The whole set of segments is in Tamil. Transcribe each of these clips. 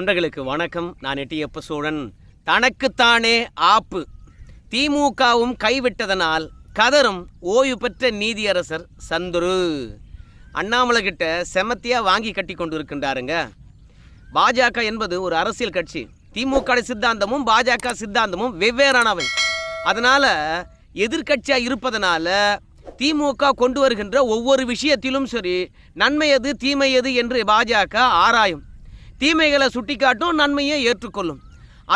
நண்பர்களுக்கு வணக்கம். நான் எட்டியப்ப சோழன். தனக்குத்தானே ஆப்பு. திமுகவும் கைவிட்டதனால் கதரும் ஓய்வு பெற்ற நீதியரசர் சந்துரு. அண்ணாமலை கிட்ட செமத்தியாக வாங்கி கட்டி கொண்டு இருக்கின்றாருங்க பாஜக என்பது ஒரு அரசியல் கட்சி. திமுக சித்தாந்தமும் பாஜக சித்தாந்தமும் வெவ்வேறானவை. அதனால் எதிர்க்கட்சியாக இருப்பதனால திமுக கொண்டு வருகின்ற ஒவ்வொரு விஷயத்திலும் சரி நன்மை எது தீமை எது என்று பாஜக ஆராயும். தீமைகளை சுட்டிக்காட்டும் நன்மையை ஏற்றுக்கொள்ளும்.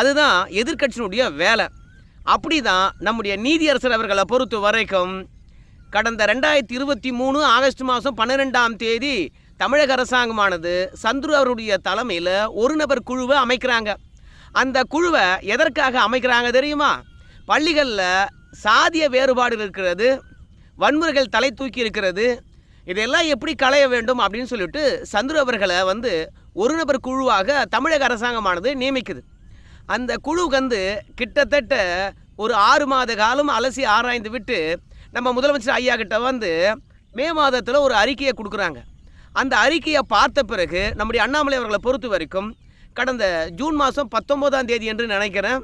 அதுதான் எதிர்க்கட்சியினுடைய வேலை. அப்படி தான் நம்முடைய நீதியரசர் அவர்களை பொறுத்த வரைக்கும் கடந்த ரெண்டாயிரத்தி இருபத்தி மூணு ஆகஸ்ட் மாதம் பன்னிரெண்டாம் தேதி தமிழக அரசாங்கமானது சந்துரு அவருடைய தலைமையில் ஒரு நபர் குழுவை அமைக்கிறாங்க. அந்த குழுவை எதற்காக அமைக்கிறாங்க தெரியுமா? பள்ளிகளில் சாதிய வேறுபாடு இருக்கிறது வன்முறைகள் தலை தூக்கி இருக்கிறது இதெல்லாம் எப்படி களைய வேண்டும் அப்படின்னு சொல்லிட்டு சந்துரு அவர்களை வந்து ஒரு நபர் குழுவாக தமிழக அரசாங்கமானது நியமிக்குது. அந்த குழு வந்து கிட்டத்தட்ட ஒரு ஆறு மாத காலம் அலசி ஆராய்ந்து விட்டு நம்ம முதலமைச்சர் ஐயா கிட்ட வந்து மே மாதத்தில் ஒரு அறிக்கையை கொடுக்குறாங்க. அந்த அறிக்கையை பார்த்த பிறகு நம்முடைய அண்ணாமலை அவர்களை பொறுத்த வரைக்கும் கடந்த ஜூன் மாதம் பத்தொம்போதாம் தேதி என்று நினைக்கிறேன்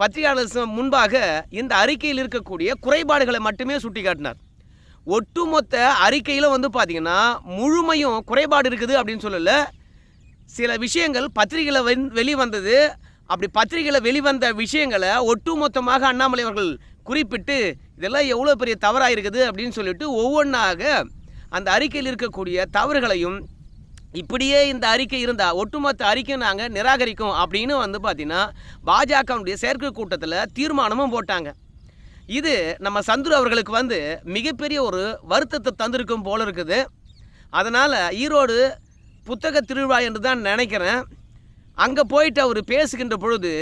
பத்திரிகையாளர் முன்பாக இந்த அறிக்கையில் இருக்கக்கூடிய குறைபாடுகளை மட்டுமே சுட்டி காட்டினார் ஒட்டுமொத்த அறிக்கையில் வந்து பார்த்திங்கன்னா முழுமையும் குறைபாடு இருக்குது அப்படின்னு சொல்லலை சில விஷயங்கள் பத்திரிகையில் வென் வெளிவந்தது. அப்படி பத்திரிகையில் வெளிவந்த விஷயங்களை ஒட்டுமொத்தமாக அண்ணாமலை அவர்கள் குறிப்பிட்டு இதெல்லாம் எவ்வளோ பெரிய தவறாக இருக்குது அப்படின்னு சொல்லிட்டு ஒவ்வொன்றாக அந்த அறிக்கையில் இருக்கக்கூடிய தவறுகளையும் இப்படியே இந்த அறிக்கை இருந்தால் ஒட்டுமொத்த அறிக்கை நாங்கள் நிராகரிக்கும் அப்படின்னு வந்து பார்த்தீங்கன்னா பாஜகவுடைய செயற்கை கூட்டத்தில் தீர்மானமும் போட்டாங்க. இது நம்ம சந்துரு அவர்களுக்கு வந்து மிகப்பெரிய ஒரு வருத்தத்தை தந்திருக்கும் போல இருக்குது. அதனால் ஈரோடு புத்தக திருவிழா என்று தான் நினைக்கிறேன். அங்கே போயிட்டு அவர் பேசுகின்ற பொழுது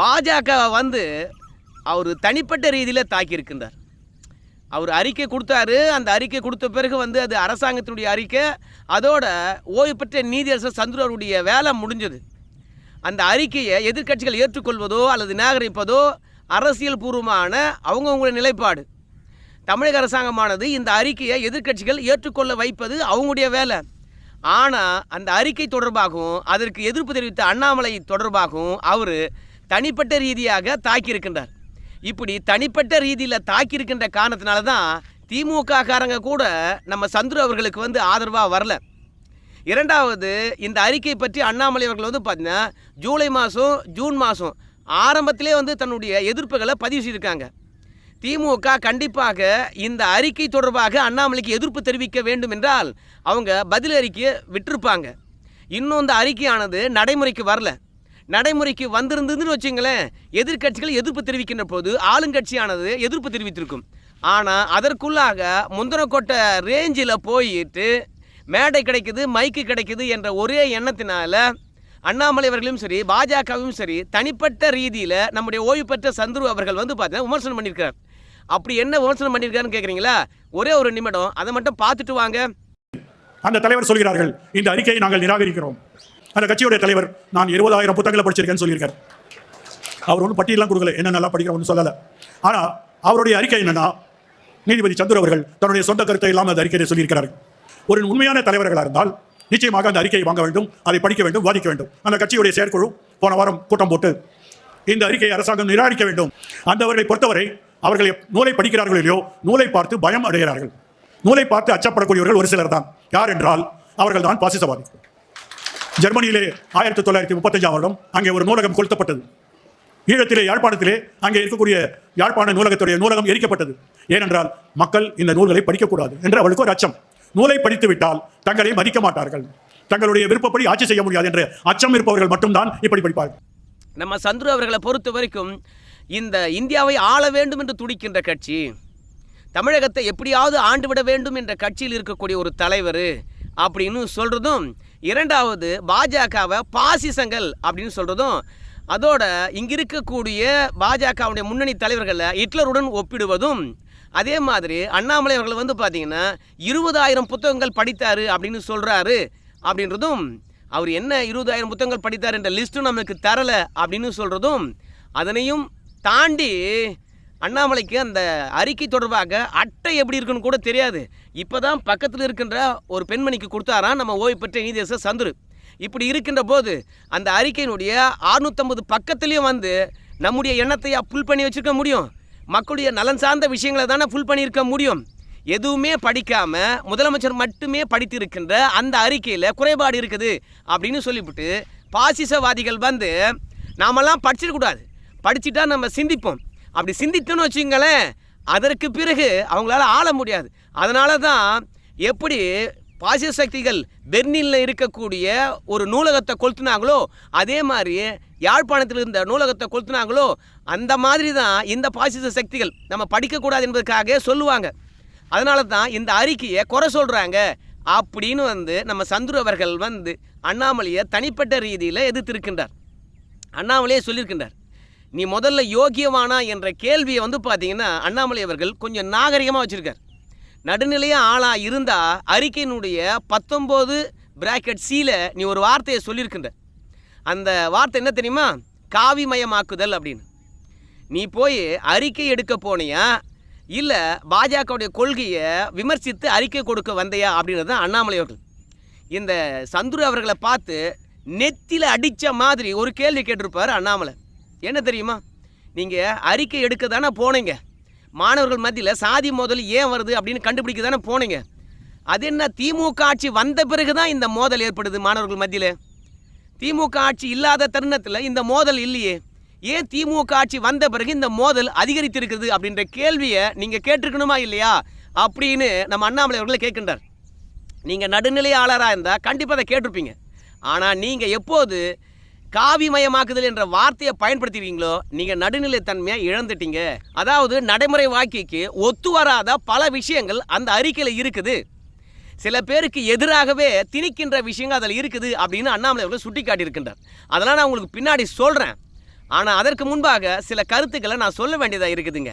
பாஜக வந்து அவர் தனிப்பட்ட ரீதியில் தாக்கியிருக்கின்றார். அவர் அறிக்கை கொடுத்தாரு. அந்த அறிக்கை கொடுத்த பிறகு வந்து அது அரசாங்கத்தினுடைய அறிக்கை. அதோட ஓய்வு பெற்ற நீதியரசர் சந்துரு அவருடைய வேலை முடிஞ்சது. அந்த அறிக்கையை எதிர்க்கட்சிகள் ஏற்றுக்கொள்வதோ அல்லது நிராகரிப்பதோ அரசியல் பூர்வமான அவங்கவுங்களுடைய நிலைப்பாடு. தமிழக அரசாங்கமானது இந்த அறிக்கையை எதிர்க்கட்சிகள் ஏற்றுக்கொள்ள வைப்பது அவங்களுடைய வேலை. ஆனால் அந்த அறிக்கை தொடர்பாகவும் அதற்கு எதிர்ப்பு தெரிவித்த அண்ணாமலை தொடர்பாகவும் அவர் தனிப்பட்ட ரீதியாக தாக்கியிருக்கின்றார். இப்படி தனிப்பட்ட ரீதியில் தாக்கியிருக்கின்ற காரணத்தினால தான் திமுககாரங்க கூட நம்ம சந்துரு அவர்களுக்கு வந்து ஆதரவாக வரல. இரண்டாவது இந்த அறிக்கை பற்றி அண்ணாமலை அவர்கள் வந்து பார்த்தீங்கன்னா ஜூலை மாதம் ஜூன் மாதம் ஆரம்பத்திலே வந்து தன்னுடைய எதிர்ப்புகளை பதிவு செய்திருக்காங்க. திமுக கண்டிப்பாக இந்த அறிக்கை தொடர்பாக அண்ணாமலைக்கு எதிர்ப்பு தெரிவிக்க வேண்டும் என்றால் அவங்க பதில் அறிக்கையை விட்டிருப்பாங்க. இன்னும் இந்த அறிக்கையானது நடைமுறைக்கு வரல. நடைமுறைக்கு வந்திருந்ததுன்னு வச்சுங்களேன் எதிர்க்கட்சிகள் எதிர்ப்பு தெரிவிக்கின்ற போது ஆளுங்கட்சியானது எதிர்ப்பு தெரிவித்திருக்கும். ஆனால் அதற்குள்ளாக முந்தனக்கோட்டை ரேஞ்சில் போயிட்டு மேடை கிடைக்குது மைக்கு கிடைக்குது என்ற ஒரே எண்ணத்தினால அண்ணாமலை அவர்களும் சரி பாஜகவும் சரி தனிப்பட்ட ரீதியில் நம்முடைய ஓய்வு பெற்ற சந்துரு அவர்கள் வந்து பார்த்தீங்கன்னா விமர்சனம் பண்ணியிருக்கார் அப்படி என்ன விமர்சனம் பண்ணியிருக்காருன்னு கேட்குறீங்களா ஒரே ஒரு நிமிடம் அதை மட்டும் பார்த்துட்டு வாங்க. அந்த தலைவர் சொல்கிறார்கள் இந்த அறிக்கையை நாங்கள் நிராகரிக்கிறோம். அந்த கட்சியுடைய தலைவர் நான் இருபதாயிரம் புத்தகங்களை படிச்சிருக்கேன்னு சொல்லியிருக்கார். அவர் ஒன்றும் பட்டியலாம் கொடுக்கல. என்ன நல்லா படிக்கிற சொல்லலை. ஆனால் அவருடைய அறிக்கை என்னன்னா நீதிபதி சந்துர் அவர்கள் தன்னுடைய சொந்த கருத்தை இல்லாமல் அந்த அறிக்கையை சொல்லியிருக்கிறார்கள். ஒரு உண்மையான தலைவர்களாக இருந்தால் நிச்சயமாக அந்த அறிக்கையை வாங்க வேண்டும் அதை படிக்க வேண்டும் வாதிக்க வேண்டும். அந்த கட்சியுடைய செயற்குழு போன வாரம் கூட்டம் போட்டு இந்த அறிக்கையை அரசாங்கம் நிராகரிக்க வேண்டும். அந்தவர்களை பொறுத்தவரை அவர்கள் நூலை படிக்கிறார்கள் இல்லையோ நூலை பார்த்து பயம் அடைகிறார்கள். நூலை பார்த்து அச்சப்படக்கூடியவர்கள் ஒரு சிலர் தான். யார் என்றால் அவர்கள் தான் பாசிசவாதி. ஜெர்மனியிலே ஆயிரத்தி தொள்ளாயிரத்தி முப்பத்தஞ்சாம் வருடம் அங்கே ஒரு நூலகம் கொளுத்தப்பட்டது. ஈழத்திலே யாழ்ப்பாணத்திலே அங்கே இருக்கக்கூடிய யாழ்ப்பாண நூலகத்துடைய நூலகம் எரிக்கப்பட்டது. ஏனென்றால் மக்கள் இந்த நூல்களை படிக்கக்கூடாது என்று அவளுக்கு ஒரு அச்சம். நூலை படித்து விட்டால் தங்களை மதிக்க மாட்டார்கள். தங்களுடைய விருப்பப்படி ஆட்சி செய்ய முடியாது என்று அச்சம் இருப்பவர்கள் மட்டும்தான் இப்படி படிப்பார்கள். நம்ம சந்துரு அவர்களை பொறுத்த வரைக்கும் இந்த இந்தியாவை ஆள வேண்டும் என்று துடிக்கின்ற கட்சி தமிழகத்தை எப்படியாவது ஆண்டுவிட வேண்டும் என்ற கட்சியில் இருக்கக்கூடிய ஒரு தலைவர் அப்படின்னு சொல்கிறதும் இரண்டாவது பாஜகவை பாசிசங்கள் அப்படின்னு சொல்கிறதும் அதோட இங்கே இருக்கக்கூடிய பாஜகவுடைய முன்னணி தலைவர்களை ஹிட்லருடன் ஒப்பிடுவதும் அதே மாதிரி அண்ணாமலை அவர்கள் வந்து பார்த்தீங்கன்னா இருபதாயிரம் புத்தகங்கள் படித்தார் அப்படின்னு சொல்கிறாரு அப்படின்றதும் அவர் என்ன இருபதாயிரம் புத்தகங்கள் படித்தார் என்ற லிஸ்ட்டும் நமக்கு தரலை அப்படின்னு சொல்கிறதும் அதனையும் தாண்டி அண்ணாமலைக்கு அந்த அறிக்கை தொடர்பாக அட்டை எப்படி இருக்குன்னு கூட தெரியாது. இப்போ தான் பக்கத்தில் இருக்கின்ற ஒரு பெண்மணிக்கு கொடுத்தாராம். நம்ம ஓய்வு பெற்ற நீதியரசர் சந்துரு. இப்படி இருக்கின்ற போது அந்த அறிக்கையினுடைய அறுநூற்றம்பது பக்கத்துலேயும் வந்து நம்முடைய எண்ணத்தை ஃபுல் பண்ணி வச்சிருக்க முடியும். மக்களுடைய நலன் சார்ந்த விஷயங்களை தானே ஃபுல் பண்ணியிருக்க முடியும். எதுவுமே படிக்காமல் முதலமைச்சர் மட்டுமே படித்திருக்கின்ற அந்த அறிக்கையில் குறைபாடு இருக்குது அப்படின்னு சொல்லிவிட்டு பாசிசவாதிகள் வந்து நாமெல்லாம் படிச்சிடக்கூடாது. படிச்சுட்டா நம்ம சிந்திப்போம். அப்படி சிந்தித்தோன்னு வச்சுங்களேன் அதற்கு பிறகு அவங்களால ஆள முடியாது. அதனால தான் எப்படி பாசிய சக்திகள் பெர்னினில் இருக்கக்கூடிய ஒரு நூலகத்தை கொளுத்துனாங்களோ அதே மாதிரி யாழ்ப்பாணத்தில் இருந்த நூலகத்தை கொளுத்துனாங்களோ அந்த மாதிரி தான் இந்த பாசிச சக்திகள் நம்ம படிக்கக்கூடாது என்பதற்காக சொல்லுவாங்க. அதனால தான் இந்த அறிக்கையை குறை சொல்கிறாங்க அப்படின்னு வந்து நம்ம சந்துரு அவர்கள் வந்து அண்ணாமலையை தனிப்பட்ட ரீதியில் எதிர்த்திருக்கின்றார். அண்ணாமலையே சொல்லியிருக்கின்றார். நீ முதல்ல யோகியவானா என்ற கேள்வியை வந்து பார்த்தீங்கன்னா அண்ணாமலை அவர்கள் கொஞ்சம் நாகரிகமாக வச்சுருக்கார். நடுநிலையாக ஆளாக இருந்தால் அறிக்கையினுடைய பத்தொம்போது பிராக்கெட் சியில் நீ ஒரு வார்த்தையை சொல்லியிருக்கின்ற. அந்த வார்த்தை என்ன தெரியுமா? காவிமயமாக்குதல் அப்படின்னு. நீ போய் அறிக்கை எடுக்க போனியா? இல்லை பாஜகவுடைய கொள்கையை விமர்சித்து அறிக்கை கொடுக்க வந்தையா? அப்படின்றது தான் அண்ணாமலை அவர்கள். இந்த சந்துரு அவர்களை பார்த்து நெத்தியில் அடித்த மாதிரி ஒரு கேள்வி கேட்டிருப்பார் அண்ணாமலை. என்ன தெரியுமா? நீங்கள் அறிக்கை எடுக்க தானே போனீங்க. மாணவர்கள் மத்தியில் சாதி மோதல் ஏன் வருது அப்படின்னு கண்டுபிடிக்க தானே போனீங்க. அது என்ன திமுக ஆட்சி வந்த பிறகு தான் இந்த மோதல் ஏற்படுது மாணவர்கள் மத்தியில்? திமுக ஆட்சி இல்லாத தருணத்தில் இந்த மோதல் இல்லையே. ஏன் திமுக ஆட்சி வந்த பிறகு இந்த மோதல் அதிகரித்திருக்குது அப்படின்ற கேள்வியை நீங்கள் கேட்டிருக்கணுமா இல்லையா? அப்படின்னு நம்ம அண்ணாமலை அவர்களை கேட்கின்றார். நீங்கள் நடுநிலையாளராக இருந்தால் கண்டிப்பாக அதை கேட்டிருப்பீங்க. ஆனால் நீங்கள் எப்போது காவிமயமாக்குதல் என்ற வார்த்தையை பயன்படுத்திருக்கீங்களோ நீங்கள் நடுநிலை தன்மையை இழந்துட்டீங்க. அதாவது நடைமுறை வாழ்க்கைக்கு ஒத்து வராத பல விஷயங்கள் அந்த அறிக்கையில் இருக்குது. சில பேருக்கு எதிராகவே திணிக்கின்ற விஷயங்கள் அதில் இருக்குது அப்படின்னு அண்ணாமலை அவர்கள் சுட்டி காட்டியிருக்கின்றார் அதெல்லாம் நான் உங்களுக்கு பின்னாடி சொல்கிறேன் ஆனால் அதற்கு முன்பாக சில கருத்துக்களை நான் சொல்ல வேண்டியதாக இருக்குதுங்க.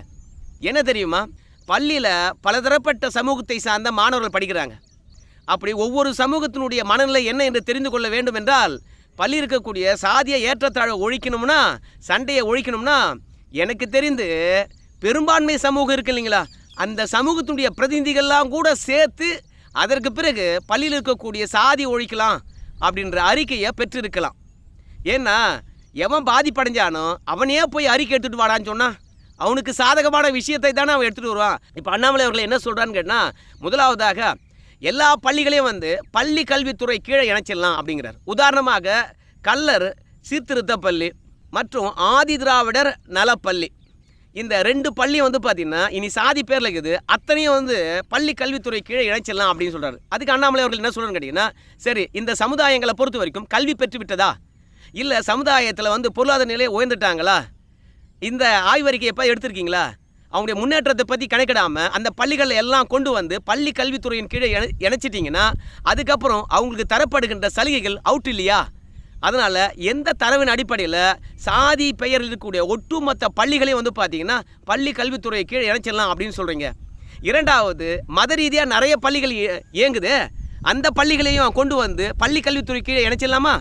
என்ன தெரியுமா? பள்ளியில் பலதரப்பட்ட சமூகத்தை சார்ந்த மாணவர்கள் படிக்கிறாங்க. அப்படி ஒவ்வொரு சமூகத்தினுடைய மனநிலை என்ன என்று தெரிந்து கொள்ள வேண்டும் என்றால் பள்ளி இருக்கக்கூடிய சாதியை ஏற்றத்தாழ்வை ஒழிக்கணும்னா சண்டையை ஒழிக்கணும்னா எனக்கு தெரிந்து பெரும்பான்மை சமூகம் இருக்கு இல்லைங்களா? அந்த சமூகத்தினுடைய பிரதிநிதிகள்லாம் கூட சேர்த்து அதற்கு பிறகு பள்ளியில் இருக்கக்கூடிய சாதி ஒழிக்கலாம் அப்படின்ற அறிக்கையை பெற்றிருக்கலாம். ஏன்னா எவன் பாதிப்படைஞ்சானோ அவனே போய் அறிக்கை எடுத்துகிட்டு வாடான்னு சொன்னால் அவனுக்கு சாதகமான விஷயத்தை தானே அவன் எடுத்துகிட்டு வருவான். இப்போ அண்ணாமலை அவர்கள் என்ன சொல்கிறான்னு கேட்டால் முதலாவதாக எல்லா பள்ளிகளையும் வந்து பள்ளி கல்வித்துறை கீழே இணைச்சிடலாம் அப்படிங்கிறார். உதாரணமாக கல்லர் சீர்திருத்த பள்ளி மற்றும் ஆதி திராவிடர் நலப்பள்ளி. இந்த ரெண்டு பள்ளியும் வந்து பார்த்திங்கன்னா இனி சாதி பேரில் இருக்குது. அத்தனையும் வந்து பள்ளி கல்வித்துறை கீழே இணைச்சிடலாம் அப்படின்னு சொல்கிறார் அதுக்கு அண்ணாமலை அவர்கள் என்ன சொல்கிறேன்னு கேட்டிங்கன்னா சரி இந்த சமுதாயங்களை பொறுத்த வரைக்கும் கல்வி பெற்று விட்டதா? இல்லை சமுதாயத்தில் வந்து பொருளாதார நிலையை உயர்ந்துட்டாங்களா? இந்த ஆய்வறிக்கை எப்போ எடுத்திருக்கீங்களா? அவங்களுடைய முன்னேற்றத்தை பற்றி கணக்கிடாமல் அந்த பள்ளிகளை எல்லாம் கொண்டு வந்து பள்ளி கல்வித்துறையின் கீழே இணை இணைச்சிட்டிங்கன்னா அதுக்கப்புறம் அவங்களுக்கு தரப்படுகின்ற சலுகைகள் அவுட் இல்லையா? அதனால் எந்த தரவின் அடிப்படையில் சாதி பெயரில் இருக்கக்கூடிய ஒட்டுமொத்த பள்ளிகளையும் வந்து பார்த்தீங்கன்னா பள்ளி கல்வித்துறை கீழே இணைச்சிடலாம் அப்படின்னு சொல்கிறீங்க இரண்டாவது மத ரீதியாக நிறைய பள்ளிகள் இயங்குது. அந்த பள்ளிகளையும் கொண்டு வந்து பள்ளி கல்வித்துறை கீழே இணைச்சிடலாமா?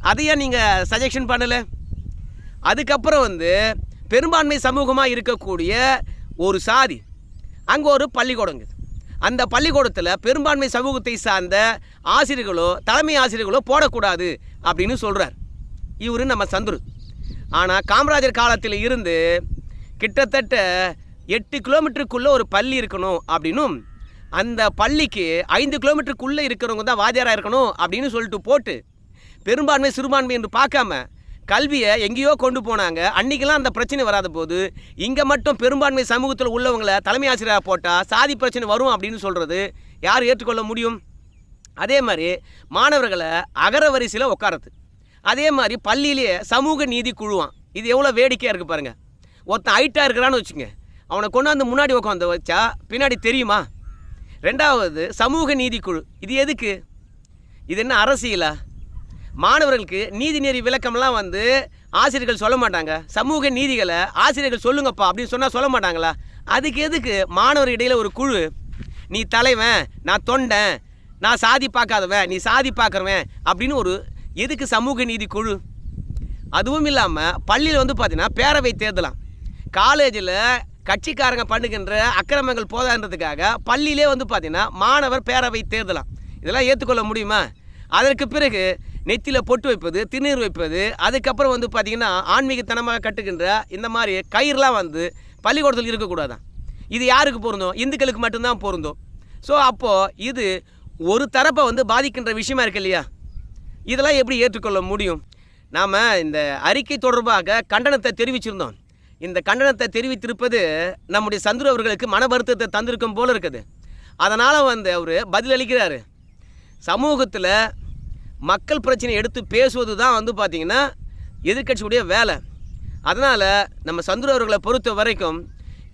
அதையே நீங்கள் சஜஷன் பண்ணலை? அதுக்கப்புறம் வந்து பெரும்பான்மை சமூகமாக இருக்கக்கூடிய ஒரு சாதி. அங்கே ஒரு பள்ளிக்கூடம் அந்த பள்ளிக்கூடத்தில் பெரும்பான்மை சமூகத்தை சார்ந்த ஆசிரியர்களோ தலைமை ஆசிரியர்களோ போடக்கூடாது அப்படின்னு சொல்கிறார் இவர் நம்ம சந்துரு. ஆனால் காமராஜர் காலத்தில் இருந்து கிட்டத்தட்ட எட்டு கிலோமீட்டருக்குள்ளே ஒரு பள்ளி இருக்கணும் அப்படின்னும் அந்த பள்ளிக்கு ஐந்து கிலோமீட்டருக்குள்ளே இருக்கிறவங்க தான் வாத்தியாராக இருக்கணும் அப்படின்னு சொல்லிட்டு போட்டு பெரும்பான்மை சிறுபான்மை என்று பார்க்காம கல்வியை எங்கேயோ கொண்டு போனாங்க. அன்றைக்கெல்லாம் அந்த பிரச்சனை வராத போது இங்கே மட்டும் பெரும்பான்மை சமூகத்தில் உள்ளவங்களை தலைமை ஆசிரியராக போட்டால் சாதி பிரச்சனை வரும் அப்படின்னு சொல்கிறது யார் ஏற்றுக்கொள்ள முடியும்? அதே மாதிரி மாணவர்களை அகர வரிசையில் உட்காரது அதே மாதிரி பள்ளியிலேயே சமூக நீதி குழுவான். இது எவ்வளோ வேடிக்கையாக இருக்குது பாருங்கள் ஒருத்தன் ஹைட்டாக இருக்கிறான்னு வச்சுங்க அவனை கொண்டாந்து முன்னாடி உட்காந்து வச்சா பின்னாடி தெரியுமா? ரெண்டாவது சமூக நீதி குழு. இது எதுக்கு? இது என்ன அரசியலா? மாணவர்களுக்கு நீதி நெறி விளக்கம்லாம் வந்து ஆசிரியர்கள் சொல்ல மாட்டாங்க. சமூக நீதிகளை ஆசிரியர்கள் சொல்லுங்கப்பா அப்படின்னு சொன்னால் சொல்ல மாட்டாங்களா? அதுக்கு எதுக்கு மாணவர் இடையில் ஒரு குழு? நீ தலைவன் நான் தொண்டன் நான் சாதி பார்க்காதவன் நீ சாதி பார்க்குறவன் அப்படின்னு ஒரு எதுக்கு சமூக நீதி குழு? அதுவும் இல்லாமல் பள்ளியில் வந்து பார்த்தீங்கன்னா பேரவை தேர்தலாம். காலேஜில் கட்சிக்காரங்க பண்ணுகின்ற அக்கிரமங்கள் போதான்றதுக்காக பள்ளியிலே வந்து பார்த்தீங்கன்னா மாணவர் பேரவை தேர்தலாம். இதெல்லாம் ஏற்றுக்கொள்ள முடியுமா? அதற்கு பிறகு நெத்தியில் பொட்டு வைப்பது திருநீர் வைப்பது அதுக்கப்புறம் வந்து பார்த்திங்கன்னா ஆன்மீகத்தனமாக கட்டுகின்ற இந்த மாதிரி கயிறுலாம் வந்து பள்ளிக்கூடத்தில் இருக்கக்கூடாதான். இது யாருக்கு பொருந்தும்? இந்துக்களுக்கு மட்டும்தான் பொருந்தும். ஸோ அப்போது இது ஒரு தரப்பை வந்து பாதிக்கின்ற விஷயமா இருக்கு இல்லையா? இதெல்லாம் எப்படி ஏற்றுக்கொள்ள முடியும்? நாம் இந்த அறிக்கை தொடர்பாக கண்டனத்தை தெரிவிச்சிருந்தோம். இந்த கண்டனத்தை தெரிவித்திருப்பது நம்முடைய சந்துரு அவர்களுக்கு மன வருத்தத்தை தந்திருக்கும் போல இருக்குது. அதனால் வந்து அவர் பதிலளிக்கிறாரு. சமூகத்தில் மக்கள் பிரச்சனை எடுத்து பேசுவது தான் வந்து பார்த்திங்கன்னா எதிர்கட்சியுடைய வேலை. அதனால் நம்ம சந்துரு அவர்களை பொறுத்த வரைக்கும்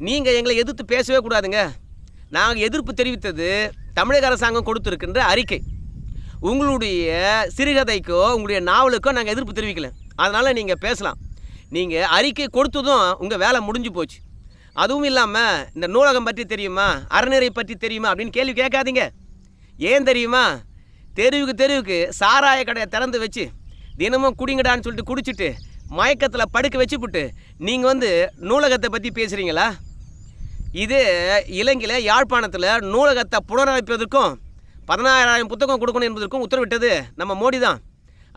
நீங்கள் எங்களை எதிர்த்து பேசவே கூடாதுங்க. நாங்கள் எதிர்ப்பு தெரிவித்தது தமிழக அரசாங்கம் கொடுத்துருக்கின்ற அறிக்கை. உங்களுடைய சிறுகதைக்கோ உங்களுடைய நாவலுக்கோ நாங்கள் எதிர்ப்பு தெரிவிக்கல. அதனால் நீங்கள் பேசலாம். நீங்கள் அறிக்கை கொடுத்ததும் உங்கள் வேலை முடிஞ்சு போச்சு. அதுவும் இல்லாமல் இந்த நூலகம் பற்றி தெரியுமா? அறநெறி பற்றி தெரியுமா? அப்படின்னு கேள்வி கேட்காதீங்க. ஏன் தெரியுமா? தெருவுக்கு தெருவுக்கு சாராய கடையை திறந்து வச்சு தினமும் குடிங்கடான்னு சொல்லிட்டு குடிச்சிட்டு மயக்கத்தில் படுக்க வச்சுப்புட்டு நீங்கள் வந்து நூலகத்தை பற்றி பேசுகிறீங்களா இது இலங்கையில் யாழ்ப்பாணத்தில் நூலகத்தை புனரமைப்பதற்கும் பதினாறாயிரம் புத்தகம் கொடுக்கணும் என்பதற்கும் உத்தரவிட்டது நம்ம மோடி தான்.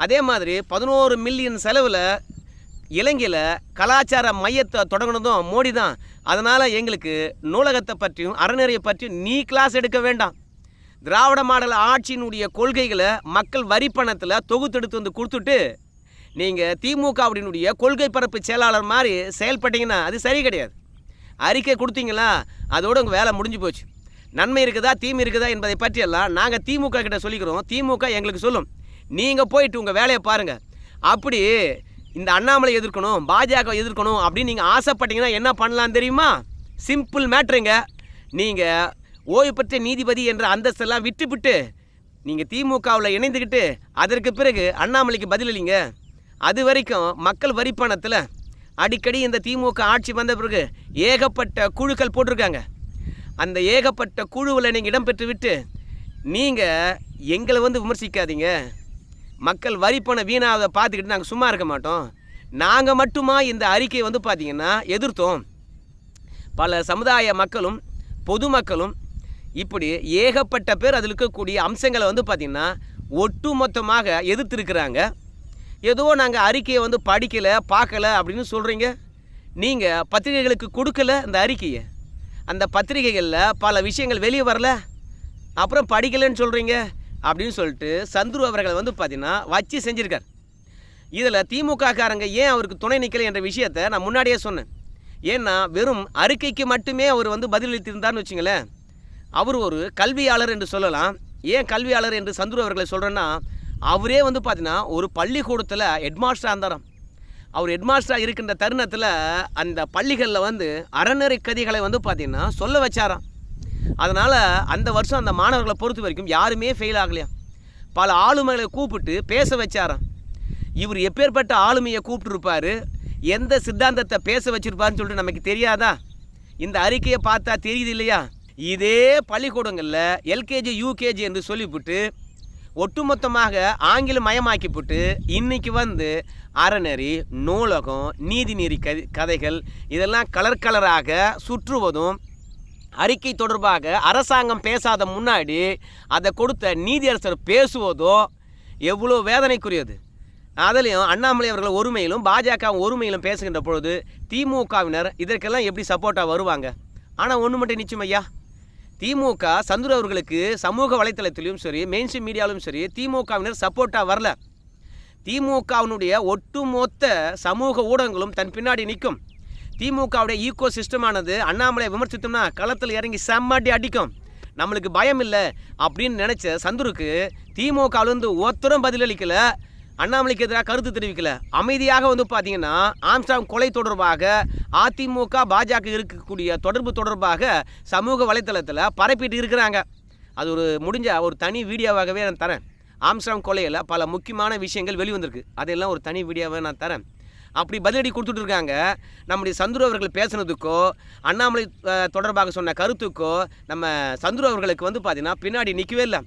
அதே மாதிரி பதினோரு மில்லியன் செலவில் இலங்கையில் கலாச்சார மையத்தை தொடங்கினதும் மோடி தான். அதனால் எங்களுக்கு நூலகத்தை பற்றியும் அறநெறியை பற்றியும் நீ கிளாஸ் எடுக்க வேண்டாம். திராவிட மாடல் ஆட்சியினுடைய கொள்கைகளை மக்கள் வரி பணத்தில் தொகுத்தெடுத்து வந்து கொடுத்துட்டு நீங்கள் திமுகவினுடைய கொள்கை பரப்பு செயலாளர் மாதிரி செயல்பட்டீங்கன்னா அது சரி கிடையாது. அறிக்கை கொடுத்தீங்களா அதோட உங்கள் வேலை முடிஞ்சு போச்சு. நன்மை இருக்குதா தீமை இருக்குதா என்பதை பற்றியெல்லாம் நாங்கள் திமுக கிட்ட சொல்லிக்கிறோம். திமுக எங்களுக்கு சொல்லும். நீங்கள் போயிட்டு உங்கள் வேலையை பாருங்கள் அப்படி இந்த அண்ணாமலை எதிர்க்கணும் பாஜக எதிர்க்கணும் அப்படின்னு நீங்கள் ஆசைப்பட்டீங்கன்னா என்ன பண்ணலாம் தெரியுமா? சிம்பிள் மேட்ருங்க நீங்கள் ஓய்வு பெற்ற நீதிபதி என்ற அந்தஸ்தெல்லாம் விட்டுவிட்டு நீங்கள் திமுகவில் இணைந்துக்கிட்டு அதற்கு பிறகு அண்ணாமலைக்கு பதிலளிங்க அது வரைக்கும் மக்கள் வரி பணத்தில் அடிக்கடி இந்த திமுக ஆட்சி வந்த பிறகு ஏகப்பட்ட குழுக்கள் போட்டிருக்காங்க. அந்த ஏகப்பட்ட குழுவில் நீங்கள் இடம்பெற்று விட்டு நீங்கள் எங்களை வந்து விமர்சிக்காதீங்க. மக்கள் வரி பணம் வீணாவதை பார்த்துக்கிட்டு நாங்கள் சும்மா இருக்க மாட்டோம். நாங்கள் மட்டுமா இந்த அறிக்கையை வந்து பார்த்திங்கன்னா எதிர்த்தோம். பல சமுதாய மக்களும் பொதுமக்களும் இப்படி ஏகப்பட்ட பேர் அதில் இருக்கக்கூடிய அம்சங்களை வந்து பார்த்திங்கன்னா ஒட்டுமொத்தமாக எதிர்த்திருக்கிறாங்க. ஏதோ நாங்கள் அறிக்கையை வந்து படிக்கலை பார்க்கல அப்படின்னு சொல்கிறீங்க நீங்கள் பத்திரிகைகளுக்கு கொடுக்கல இந்த அறிக்கையை. அந்த பத்திரிகைகளில் பல விஷயங்கள் வெளியே வரல. அப்புறம் படிக்கலைன்னு சொல்கிறீங்க அப்படின்னு சொல்லிட்டு சந்துரு அவர்களை வந்து பார்த்திங்கன்னா வச்சு செஞ்சுருக்கார். இதில் திமுக காரங்க ஏன் அவருக்கு துணை நிற்கலை என்ற விஷயத்தை நான் முன்னாடியே சொன்னேன். ஏன்னா வெறும் அறிக்கைக்கு மட்டுமே அவர் வந்து பதிலளித்திருந்தார்னு வச்சுங்களேன். அவர் ஒரு கல்வியாளர் என்று சொல்லலாம். ஏன் கல்வியாளர் என்று சந்துரு அவர்களை சொல்கிறேன்னா அவரே வந்து பார்த்தீங்கன்னா ஒரு பள்ளிக்கூடத்தில் ஹெட்மாஸ்டராக இருந்தாராம். அவர் ஹெட்மாஸ்டராக இருக்கின்ற தருணத்தில் அந்த பள்ளிகளில் வந்து அறநெறி கதைகளை வந்து பார்த்திங்கன்னா சொல்ல வச்சாராம். அதனால் அந்த வருஷம் அந்த மாணவர்களை பொறுத்த வரைக்கும் யாருமே ஃபெயில் ஆகலையா? பல ஆளுமைகளை கூப்பிட்டு பேச வச்சாராம். இவர் எப்பேற்பட்ட ஆளுமையை கூப்பிட்டுருப்பார்? எந்த சித்தாந்தத்தை பேச வச்சிருப்பாருன்னு சொல்லிட்டு நமக்கு தெரியாதா? இந்த அறிக்கையை பார்த்தா தெரியுது இல்லையா? இதே பள்ளிக்கூடங்களில் எல்கேஜி யூகேஜி என்று சொல்லிவிட்டு ஒட்டுமொத்தமாக ஆங்கிலம் மயமாக்கிவிட்டு இன்றைக்கி வந்து அறநெறி நூலகம் நீதிநெறி கதை கதைகள் இதெல்லாம் கலர் கலராக சுற்றுவதும் அறிக்கை தொடர்பாக அரசாங்கம் பேசாத முன்னாடி அதை கொடுத்த நீதியரசர் பேசுவதோ எவ்வளோ வேதனைக்குரியது. அதுலேயும் அண்ணாமலை அவர்கள் ஒருமையிலும் பாஜக ஒருமையிலும் பேசுகின்ற பொழுது திமுகவினர் இதற்கெல்லாம் எப்படி சப்போர்ட்டாக வருவாங்க? ஆனால் ஒன்று மட்டும் நிச்சயம் ஐயா திமுக சந்துரு அவர்களுக்கு சமூக வலைத்தளத்திலும் சரி மெயின்ஸ்ட்ரீம் மீடியாவிலும் சரி திமுகவினர் சப்போர்ட்டாக வரல. திமுகவினுடைய ஒட்டுமொத்த சமூக ஊடகங்களும் தன் பின்னாடி நிற்கும். திமுகவுடைய ஈகோ சிஸ்டமானது அண்ணாமலை விமர்சித்தோம்னா களத்தில் இறங்கி செம்மாட்டி அடிக்கும். நம்மளுக்கு பயம் இல்லை அப்படின்னு நினச்ச சந்துருக்கு திமுகவிலேருந்து ஒருத்தரும் பதிலளிக்கல. அண்ணாமலைக்கு எதிராக கருத்து தெரிவிக்கல. அமைதியாக வந்து பார்த்தீங்கன்னா ஆம்ஸ்டாங் கொலை தொடர்பாக அதிமுக பாஜக இருக்கக்கூடிய தொடர்பு தொடர்பாக சமூக வலைத்தளத்தில் பரப்பிட்டு இருக்கிறாங்க. அது ஒரு முடிஞ்ச ஒரு தனி வீடியோவாகவே நான் தரேன். ஆம்ஸ்டாங் கொலையில் பல முக்கியமான விஷயங்கள் வெளிவந்திருக்கு. அதெல்லாம் ஒரு தனி வீடியோவை நான் தரேன். அப்படி பதிலடி கொடுத்துட்டு இருக்காங்க. நம்முடைய சந்துரு அவர்கள் பேசுனதுக்கோ அண்ணாமலை தொடர்பாக சொன்ன கருத்துக்கோ நம்ம சந்துரு அவர்களுக்கு வந்து பார்த்தீங்கன்னா பின்னாடி நிற்கவே இல்லை.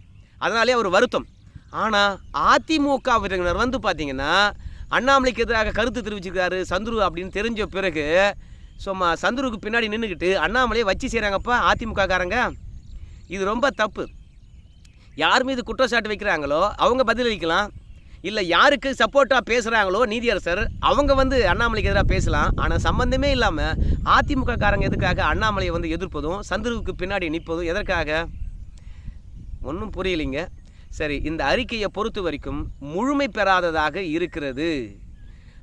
அதனாலே அவர் வருத்தம். ஆனால் அதிமுகவினர் வந்து பார்த்தீங்கன்னா அண்ணாமலைக்கு எதிராக கருத்து தெரிவிச்சிருக்காரு சந்துரு அப்படின்னு தெரிஞ்ச பிறகு சும்மா சந்துருக்கு பின்னாடி நின்றுக்கிட்டு அண்ணாமலையை வச்சு செய்கிறாங்கப்பா அதிமுககாரங்க? இது ரொம்ப தப்பு. யார் மீது குற்றச்சாட்டு வைக்கிறாங்களோ அவங்க பதிலளிக்கலாம். இல்லை யாருக்கு சப்போர்ட்டாக பேசுகிறாங்களோ நீதியரசர் அவங்க வந்து அண்ணாமலைக்கு எதிராக பேசலாம். ஆனால் சம்மந்தமே இல்லாமல் அதிமுக காரங்க எதுக்காக அண்ணாமலையை வந்து எதிர்ப்பதும் சந்துருவுக்கு பின்னாடி நிற்பதும் எதற்காக? ஒன்றும் புரியலைங்க. சரி இந்த அறிக்கையை பொறுத்த வரைக்கும் முழுமை பெறாததாக இருக்கிறது.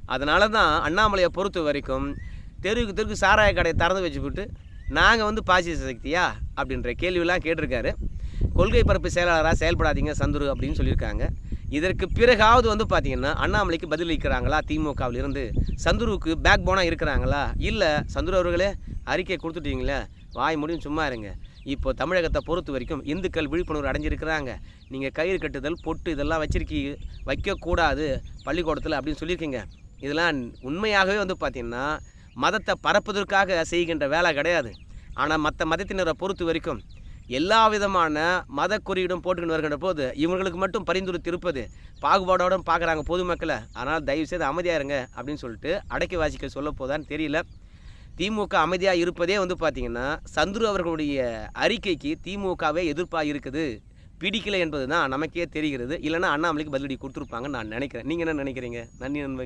அதனால தான் அண்ணாமலையை பொறுத்த வரைக்கும் தெருவுக்கு தெருக்கு சாராய கடையை திறந்து வச்சுக்கிட்டு நாங்கள் வந்து பாசிச சக்தியா? அப்படின்ற கேள்வியெல்லாம் கேட்டிருக்காரு. கொள்கை பரப்பு செயலாளராக செயல்படாதீங்க சந்துரு அப்படின்னு சொல்லியிருக்காங்க. இதற்கு பிறகாவது வந்து பார்த்தீங்கன்னா அண்ணாமலைக்கு பதிலளிக்கிறாங்களா திமுகவில் இருந்து சந்துருவுக்கு பேக் போனாக இருக்கிறாங்களா? இல்லை சந்துரு அவர்களே அறிக்கை கொடுத்துட்டீங்களே வாய் முடியும் சும்மா இருங்க. இப்போ தமிழகத்தை பொறுத்த வரைக்கும் இந்துக்கள் விழிப்புணர்வு அடைஞ்சிருக்கிறாங்க. நீங்கள் கயிறு கட்டுதல் பொட்டு இதெல்லாம் வச்சிருக்கீங்க வைக்கக்கூடாது பள்ளிக்கூடத்தில் அப்படின்னு சொல்லியிருக்கீங்க. இதெல்லாம் உண்மையாகவே வந்து பார்த்திங்கன்னா மதத்தை பரப்புவதற்காக செய்கின்ற வேலை கிடையாது. ஆனால் மற்ற மதத்தினரை பொறுத்த வரைக்கும் எல்லா விதமான மத குறியீடும் போட்டுக்கிட்டு வருகின்ற போது இவங்களுக்கு மட்டும் பரிந்துரைத்து இருப்பது பாகுபாடோடும் பார்க்குறாங்க பொதுமக்களை. அதனால் தயவுசெய்து அமைதியாக இருங்க அப்படின்னு சொல்லிட்டு அடக்கி வாசிக்க சொல்ல போதான்னு தெரியல. திமுக அமைதியாக இருப்பதே வந்து பார்த்திங்கன்னா சந்துரு அவர்களுடைய அறிக்கைக்கு திமுகவே எதிர்ப்பாக இருக்குது. பிடிக்கல என்பது தான் நமக்கே தெரிகிறது. இல்லைன்னா அண்ணாமலைக்கு பதிலடி கொடுத்துருப்பாங்கன்னு நான் நினைக்கிறேன். நீங்கள் என்ன நினைக்கிறீங்க? நன்றி நண்பர்கள்.